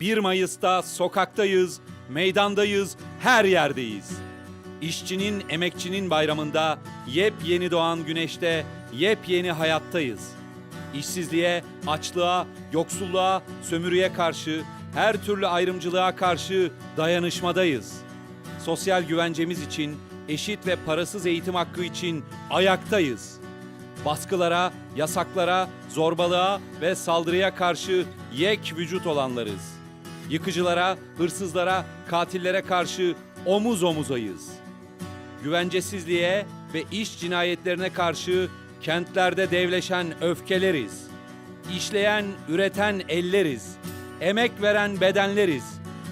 1 Mayıs'ta sokaktayız, meydandayız, her yerdeyiz. İşçinin, emekçinin bayramında yepyeni doğan güneşte yepyeni hayattayız. İşsizliğe, açlığa, yoksulluğa, sömürüye karşı, her türlü ayrımcılığa karşı dayanışmadayız. Sosyal güvencemiz için, eşit ve parasız eğitim hakkı için ayaktayız. Baskılara, yasaklara, zorbalığa ve saldırıya karşı yek vücut olanlarız. Yıkıcılara, hırsızlara, katillere karşı omuz omuzayız. Güvencesizliğe ve iş cinayetlerine karşı kentlerde devleşen öfkeleriz. İşleyen, üreten elleriz. Emek veren bedenleriz.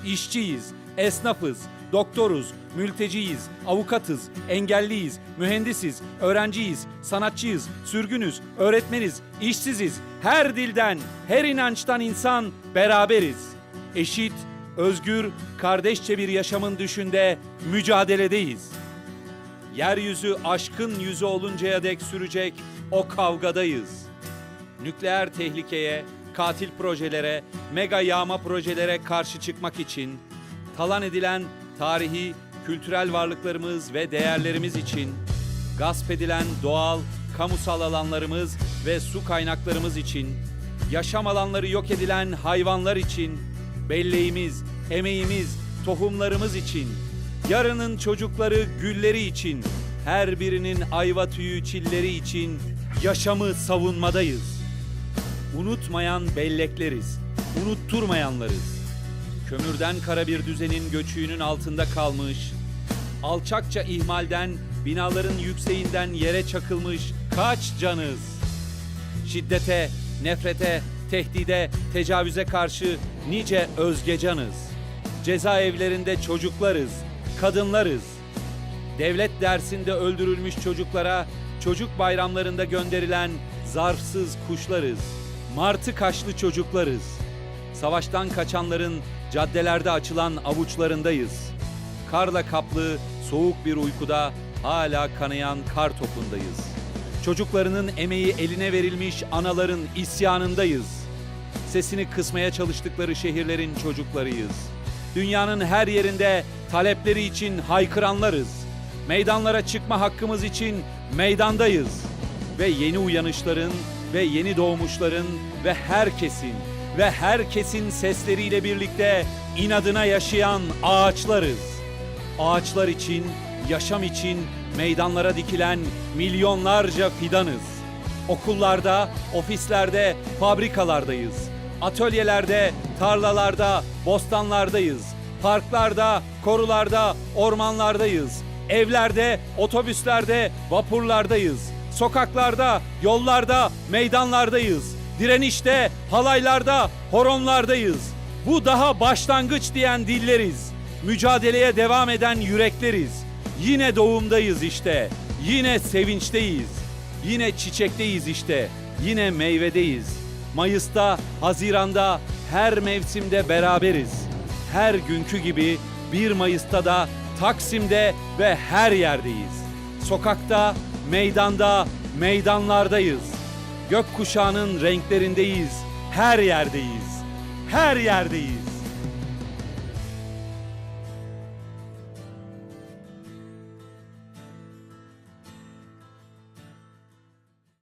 İşçiyiz, esnafız, doktoruz, mülteciyiz, avukatız, engelliyiz, mühendisiz, öğrenciyiz, sanatçıyız, sürgünüz, öğretmeniz, işsiziz. Her dilden, her inançtan insan beraberiz. Eşit, özgür, kardeşçe bir yaşamın düşünde mücadeledeyiz. Yeryüzü aşkın yüzü oluncaya dek sürecek o kavgadayız. Nükleer tehlikeye, katil projelere, mega yağma projelere karşı çıkmak için, talan edilen tarihi, kültürel varlıklarımız ve değerlerimiz için, gasp edilen doğal, kamusal alanlarımız ve su kaynaklarımız için, yaşam alanları yok edilen hayvanlar için, belleğimiz, emeğimiz, tohumlarımız için, yarının çocukları gülleri için, her birinin ayva tüyü çilleri için yaşamı savunmadayız. Unutmayan bellekleriz, unutturmayanlarız. Kömürden kara bir düzenin göçüğünün altında kalmış, alçakça ihmalden, binaların yükseğinden yere çakılmış kaç canız? Şiddete, nefrete, tehdide, tecavüze karşı nice özgecanız. Cezaevlerinde çocuklarız, kadınlarız. Devlet dersinde öldürülmüş çocuklara çocuk bayramlarında gönderilen zarfsız kuşlarız. Martı kaşlı çocuklarız. Savaştan kaçanların caddelerde açılan avuçlarındayız. Karla kaplı soğuk bir uykuda hala kanayan kar topundayız. Çocuklarının emeği eline verilmiş anaların isyanındayız. Sesini kısmaya çalıştıkları şehirlerin çocuklarıyız. Dünyanın her yerinde talepleri için haykıranlarız. Meydanlara çıkma hakkımız için meydandayız. Ve yeni uyanışların ve yeni doğmuşların ve herkesin ve herkesin sesleriyle birlikte inadına yaşayan ağaçlarız. Ağaçlar için, yaşam için meydanlara dikilen milyonlarca fidanız. Okullarda, ofislerde, fabrikalardayız. Atölyelerde, tarlalarda, bostanlardayız. Parklarda, korularda, ormanlardayız. Evlerde, otobüslerde, vapurlardayız. Sokaklarda, yollarda, meydanlardayız. Direnişte, halaylarda, horonlardayız. Bu daha başlangıç diyen dilleriz. Mücadeleye devam eden yürekleriz. Yine doğumdayız işte. Yine sevinçteyiz. Yine çiçekteyiz işte. Yine meyvedeyiz. Mayıs'ta, Haziran'da, her mevsimde beraberiz. Her günkü gibi 1 Mayıs'ta da Taksim'de ve her yerdeyiz. Sokakta, meydanda, meydanlardayız. Gökkuşağının renklerindeyiz. Her yerdeyiz. Her yerdeyiz.